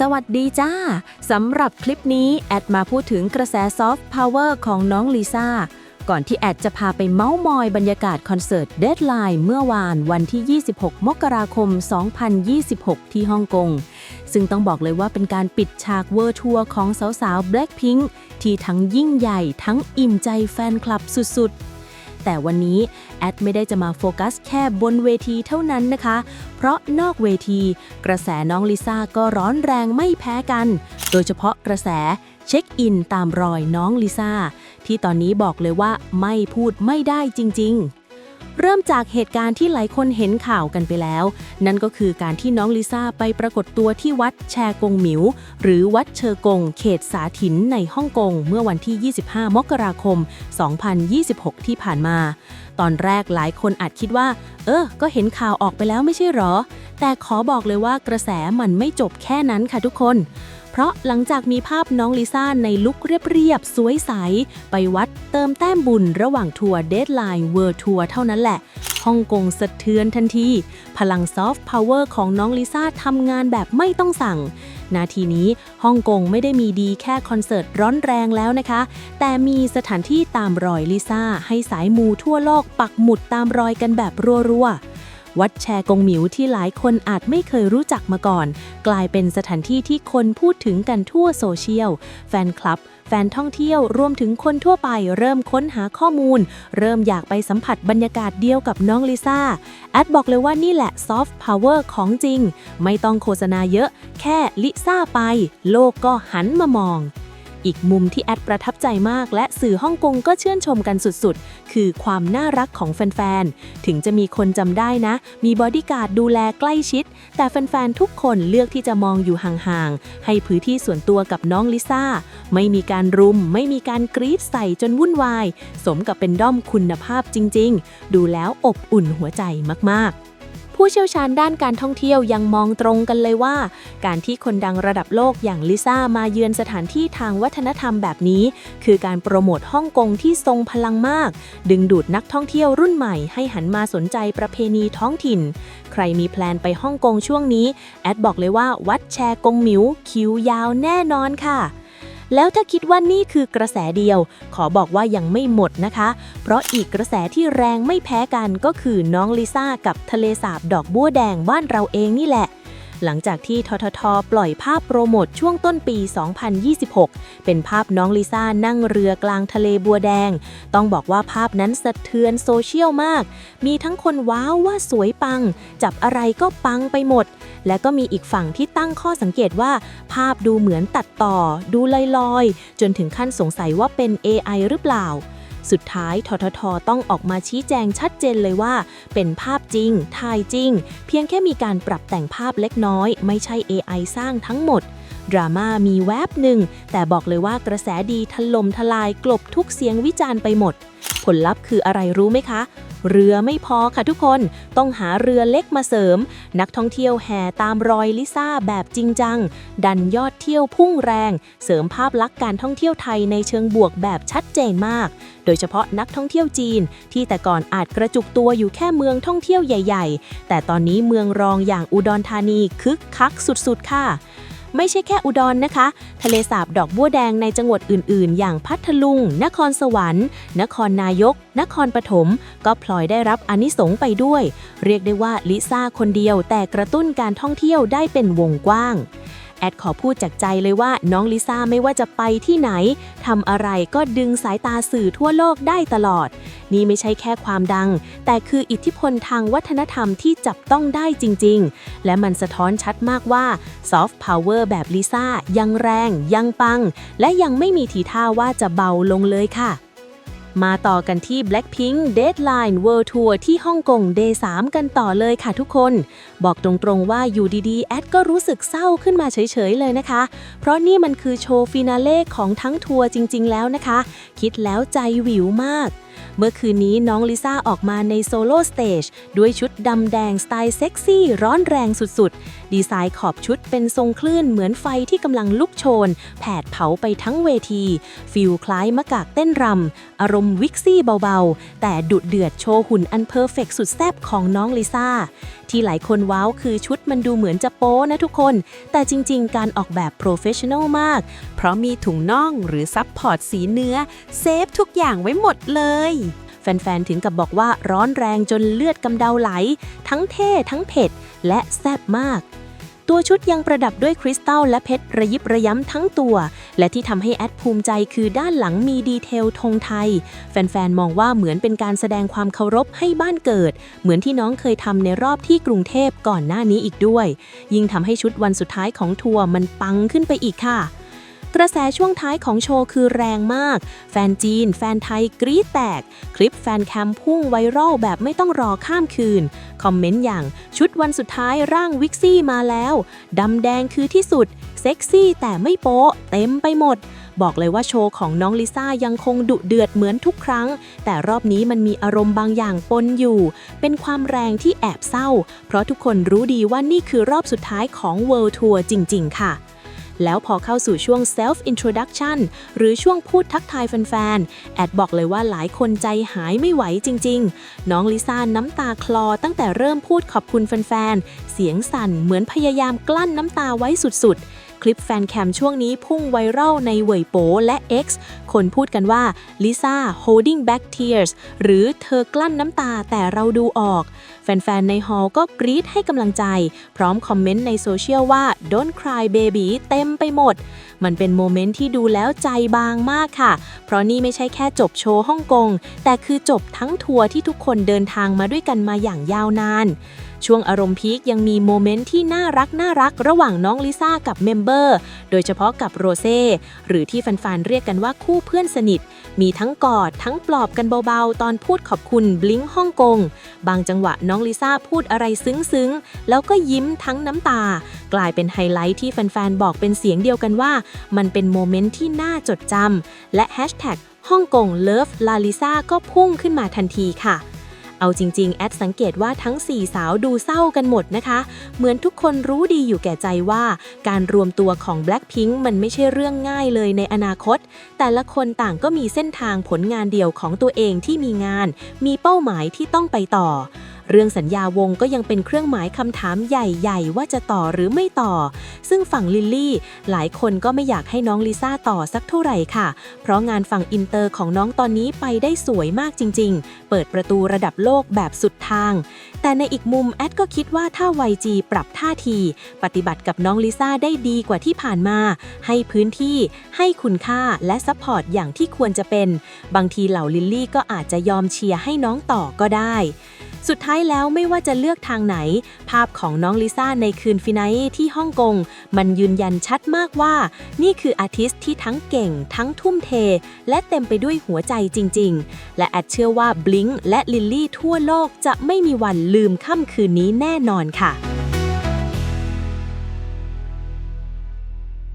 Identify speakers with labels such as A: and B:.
A: สวัสดีจ้า สำหรับคลิปนี้ แอดมาพูดถึงกระแสซอฟต์พาวเวอร์ของน้องลิซ่า ก่อนที่แอดจะพาไปเมาส์มอยบรรยากาศคอนเสิร์ตเดดไลน์เมื่อวานวันที่ 26 มกราคม 2026 ที่ฮ่องกง ซึ่งต้องบอกเลยว่าเป็นการปิดฉากเวอร์ทัวร์ของสาวๆ Blackpink ที่ทั้งยิ่งใหญ่ทั้งอิ่มใจแฟนคลับสุดๆ แต่วันนี้แอดไม่ได้จะมาโฟกัสแค่บนเวทีเท่านั้นนะคะ เพราะนอกเวที กระแสน้องลิซ่าก็ร้อนแรงไม่แพ้กัน โดยเฉพาะกระแสเช็คอินตามรอยน้องลิซ่าที่ตอนนี้บอกเลยว่าไม่พูดไม่ได้จริง ๆ เริ่มจากเหตุการณ์ที่หลายคนเห็นข่าวกันไปแล้ว นั่นก็คือการที่น้องลิซ่าไปปรากฏตัวที่วัดแชกงหมิว หรือวัดเชอกง เขตสาถินในฮ่องกง เมื่อวันที่ 25 มกราคม 2026 ที่ผ่านมา ตอนแรกหลายคนอาจคิดว่า เออ ก็เห็นข่าวออกไปแล้วไม่ใช่หรอ แต่ขอบอกเลยว่ากระแสมันไม่จบแค่นั้นค่ะทุกคน เพราะหลังจากมีภาพน้องลิซ่าในลุคเรียบๆ สวยใส ไปวัดเติมแต้มบุญระหว่างทัวร์เดทไลน์เวิร์ทัวร์เท่านั้นแหละ ฮ่องกงสะเทือนทันที พลังซอฟต์พาวเวอร์ของน้องลิซ่าทำงานแบบไม่ต้องสั่ง นาทีนี้ฮ่องกงไม่ได้มีดีแค่คอนเสิร์ตร้อนแรงแล้วนะคะ แต่มีสถานที่ตามรอยลิซ่าให้สายมูทั่วโลกปักหมุดตามรอยกันแบบรัวๆ วัดแชกงหมิวที่หลายคนอาจไม่เคยรู้จักมาก่อน กลายเป็นสถานที่ที่คนพูดถึงกันทั่วโซเชียล แฟนคลับ แฟนท่องเที่ยวรวมถึงคนทั่วไป เริ่มค้นหาข้อมูล เริ่มอยากไปสัมผัสบรรยากาศเดียวกับน้องลิซ่า แอดบอกเลยว่านี่แหละซอฟต์พาวเวอร์ของจริง ไม่ต้องโฆษณาเยอะ แค่ลิซ่าไป โลกก็หันมามอง อีกมุมที่แอดประทับใจมาก และสื่อฮ่องกงก็ชื่นชมกันสุดๆ คือความน่ารักของแฟนๆ ถึงจะมีคนจำได้นะ มีบอดี้การ์ดดูแลใกล้ชิด แต่แฟนๆ ทุกคนเลือกที่จะมองอยู่ห่างๆ ให้พื้นที่ส่วนตัวกับน้องลิซ่า ไม่มีการรุม ไม่มีการกรีดใส่จนวุ่นวาย สมกับเป็นด้อมคุณภาพจริงๆ ดูแล้วอบอุ่นหัวใจมากๆ ผู้เชี่ยวชาญด้านการท่องเที่ยวยังมองตรงกันเลยว่า การที่คนดังระดับโลกอย่างลิซ่ามาเยือนสถานที่ทางวัฒนธรรมแบบนี้ คือการโปรโมทฮ่องกงที่ทรงพลังมาก ดึงดูดนักท่องเที่ยวรุ่นใหม่ให้หันมาสนใจประเพณีท้องถิ่น ใครมีแพลนไปฮ่องกงช่วงนี้ แอดบอกเลยว่าวัดแชกงหมิวคิวยาวแน่นอนค่ะ แล้วถ้าคิดว่านี่คือกระแสเดียว ขอบอกว่ายังไม่หมดนะคะ เพราะอีกกระแสที่แรงไม่แพ้กันก็คือน้องลิซ่ากับทะเลสาบดอกบัวแดงบ้านเราเองนี่แหละ หลังจากที่ททท ปล่อยภาพโปรโมทช่วงต้นปี 2026 เป็นภาพน้องลิซ่านั่งเรือกลางทะเลบัวแดง ต้องบอกว่าภาพนั้นสะเทือนโซเชียลมาก มีทั้งคนว้าวว่าสวยปัง จับอะไรก็ปังไปหมด และก็มีอีกฝั่งที่ตั้งข้อสังเกตว่า ภาพดูเหมือนตัดต่อ ดูลอยๆ จนถึงขั้นสงสัยว่าเป็น AI หรือเปล่า สุดท้ายทททต้องออกมาชี้แจงชัดเจนเลยว่า เป็นภาพจริง ถ่ายจริง เพียงแค่มีการปรับแต่งภาพเล็กน้อย ไม่ใช่ AI สร้างทั้งหมดดราม่ามีแวบหนึ่ง แต่บอกเลยว่ากระแสดีถล่มทลายกลบทุกเสียงวิจารณ์ไปหมด ผลลัพธ์คืออะไรรู้ไหมคะ เรือไม่พอค่ะทุกคน ต้องหาเรือเล็กมาเสริม นักท่องเที่ยวแห่ตามรอยลิซ่าแบบจริงจัง ดันยอดเที่ยวพุ่งแรง เสริมภาพลักษณ์การท่องเที่ยวไทยในเชิงบวกแบบชัดเจนมาก โดยเฉพาะนักท่องเที่ยวจีน ที่แต่ก่อนอาจกระจุกตัวอยู่แค่เมืองท่องเที่ยวใหญ่ ๆ แต่ตอนนี้เมืองรองอย่างอุดรธานีคึกคักสุดๆค่ะ ไม่ใช่แค่อุดรนนะคะ ทะเลสาบดอกบัวแดงในจังหวัดอื่น ๆ อย่างพัทลุง นครสวรรค์ นครนายก นครปฐม ก็พลอยได้รับอนิสงส์ไปด้วย เรียกได้ว่าลิซ่าคนเดียวแต่กระตุ้นการท่องเที่ยวได้เป็นวงกว้าง แอดขอพูดจากใจเลยว่าน้องลิซ่าไม่ว่าจะไปที่ไหนทำอะไรก็ดึงสายตาสื่อทั่วโลกได้ตลอด นี่ไม่ใช่แค่ความดัง แต่คืออิทธิพลทางวัฒนธรรมที่จับต้องได้จริง ๆ และมันสะท้อนชัดมากว่าซอฟต์พาวเวอร์แบบลิซ่ายังแรง ยังปัง และยังไม่มีทีท่าว่าจะเบาลงเลยค่ะ มาต่อกันที่ Blackpink Deadline World Tour ที่ฮ่องกง Day 3กันต่อเลยค่ะทุกคน บอกตรงๆว่าอยู่ดีๆ แอดก็รู้สึกเศร้าขึ้นมาเฉยๆเลยนะคะ เพราะนี่มันคือโชว์ฟินาเล่ของทั้งทัวร์จริงๆแล้วนะคะ คิดแล้วใจหวิวมาก เมื่อคืนนี้น้องลิซ่าออกมาในโซโล่สเตจด้วยชุดดำแดงสไตล์เซ็กซี่ร้อนแรงสุดๆ ดีไซน์ขอบชุดเป็นทรงคลื่นเหมือนไฟที่กำลังลุกโชน แผดเผาไปทั้งเวที ฟิลคล้ายมะกากเต้นรำ อารมณ์วิกซี่เบาๆ แต่ดุเดือดโชว์หุ่นอันเพอร์เฟกสุดแซ่บของน้องลิซ่า ที่หลายคนว้าวคือชุดมันดูเหมือนจะโป๊นะทุกคน แต่จริงๆ การออกแบบโปรเฟชชั่นอลมาก เพราะมีถุงน่องหรือซับพอร์ตสีเนื้อ เซฟทุกอย่างไว้หมดเลยแฟนๆ ถึงกับบอกว่าร้อนแรงจนเลือดกำเดาไหล ทั้งเท่ทั้งเผ็ด และแซ่บมาก ตัวชุดยังประดับด้วยคริสตัลและเพชรระยิบระย้ำทั้งตัว และที่ทำให้แอดภูมิใจคือด้านหลังมีดีเทลธงไทย แฟนๆ มองว่าเหมือนเป็นการแสดงความเคารพให้บ้านเกิด เหมือนที่น้องเคยทำในรอบที่กรุงเทพก่อนหน้านี้อีกด้วย ยิ่งทำให้ชุดวันสุดท้ายของทัวร์มันปังขึ้นไปอีกค่ะ กระแสช่วงท้ายของโชว์คือแรงมาก แฟนจีน แฟนไทยกรี๊ดแตก คลิปแฟนแคมพุ่งไวรัลแบบไม่ต้องรอข้ามคืน คอมเมนต์อย่างชุดวันสุดท้ายร่างวิกซี่มาแล้ว ดำแดงคือที่สุด เซ็กซี่แต่ไม่โป๊ะ เต็มไปหมด บอกเลยว่าโชว์ของน้องลิซ่ายังคงดุเดือดเหมือนทุกครั้ง แต่รอบนี้มันมีอารมณ์บางอย่างปนอยู่ เป็นความแรงที่แอบเศร้า เพราะทุกคนรู้ดีว่านี่คือรอบสุดท้ายของ World Tour จริง ๆ ค่ะ แล้วพอเข้าสู่ช่วง self introduction หรือช่วงพูดทักทายแฟนๆ แอดบอกเลยว่าหลายคนใจหายไม่ไหวจริงๆ น้องลิซ่าน้ำตาคลอตั้งแต่เริ่มพูดขอบคุณแฟนๆ เสียงสั่นเหมือนพยายามกลั้นน้ำตาไว้สุดๆ คลิปแฟนแคมช่วงนี้พุ่งไวรัลในเว่ยโปและ X คนพูดกันว่าลิซ่า holding back tears หรือเธอกลั้นน้ำตาแต่เราดูออก แฟนๆ ในฮอลก็กรี๊ดให้กำลังใจ พร้อมคอมเมนต์ในโซเชียลว่า don't cry baby เต็มไปหมด มันเป็นโมเมนต์ที่ดูแล้วใจบางมากค่ะ เพราะนี่ไม่ใช่แค่จบโชว์ฮ่องกง แต่คือจบทั้งทัวร์ที่ทุกคนเดินทางมาด้วยกันมาอย่างยาวนาน ช่วงอารมณ์พีคยังมีโมเมนต์ที่น่ารักน่ารักระหว่างน้องลิซ่ากับเมมเบอร์ โดยเฉพาะกับโรเซ่หรือที่แฟนๆเรียกกันว่าคู่เพื่อนสนิท มีทั้งกอดทั้งปลอบกันเบาๆ ตอนพูดขอบคุณบลิงฮ่องกง บางจังหวะน้องลิซ่าพูดอะไรซึ้งๆ แล้วก็ยิ้มทั้งน้ำตา กลายเป็นไฮไลท์ที่แฟนๆบอกเป็นเสียงเดียวกันว่า มันเป็นโมเมนต์ที่น่าจดจำและแฮชแท็กฮ่องกงเลิฟลาลิซ่าก็พุ่งขึ้นมาทันทีค่ะ เอาจริง ๆ แอดสังเกตว่าทั้ง 4 สาวดูเศร้ากันหมดนะคะ เหมือนทุกคนรู้ดีอยู่แก่ใจว่า การรวมตัวของ Blackpink มันไม่ใช่เรื่องง่ายเลยในอนาคต แต่ละคนต่างก็มีเส้นทางผลงานเดี่ยวของตัวเองที่มีงาน มีเป้าหมายที่ต้องไปต่อ เรื่องสัญญาวงก็ยังเป็นเครื่องหมายคำถามใหญ่ๆ ว่าจะต่อหรือไม่ต่อ ซึ่งฝั่งลิลลี่ หลายคนก็ไม่อยากให้น้องลิซ่าต่อสักเท่าไหร่ค่ะ เพราะงานฝั่งอินเตอร์ของน้องตอนนี้ไปได้สวยมากจริง ๆ เปิดประตูระดับโลกแบบสุดทาง แต่ในอีกมุมแอดก็คิดว่าถ้า YG ปรับท่าที ปฏิบัติกับน้องลิซ่าได้ดีกว่าที่ผ่านมา ให้พื้นที่ ให้คุณค่าและซัพพอร์ตอย่างที่ควรจะเป็น บางทีเหล่าลิลลี่ก็อาจจะยอมเชียร์ให้น้องต่อก็ได้ สุดท้ายแล้วไม่ว่าจะเลือกทางไหน ภาพของน้องลิซ่าในคืนฟินาเอที่ฮ่องกง มันยืนยันชัดมากว่า นี่คืออาร์ติสต์ที่ทั้งเก่ง ทั้งทุ่มเท และเต็มไปด้วยหัวใจจริง ๆ และแอดเชื่อว่าบลิงและลิลลี่ทั่วโลกจะไม่มีวันลืมค่ำคืนนี้แน่นอนค่ะ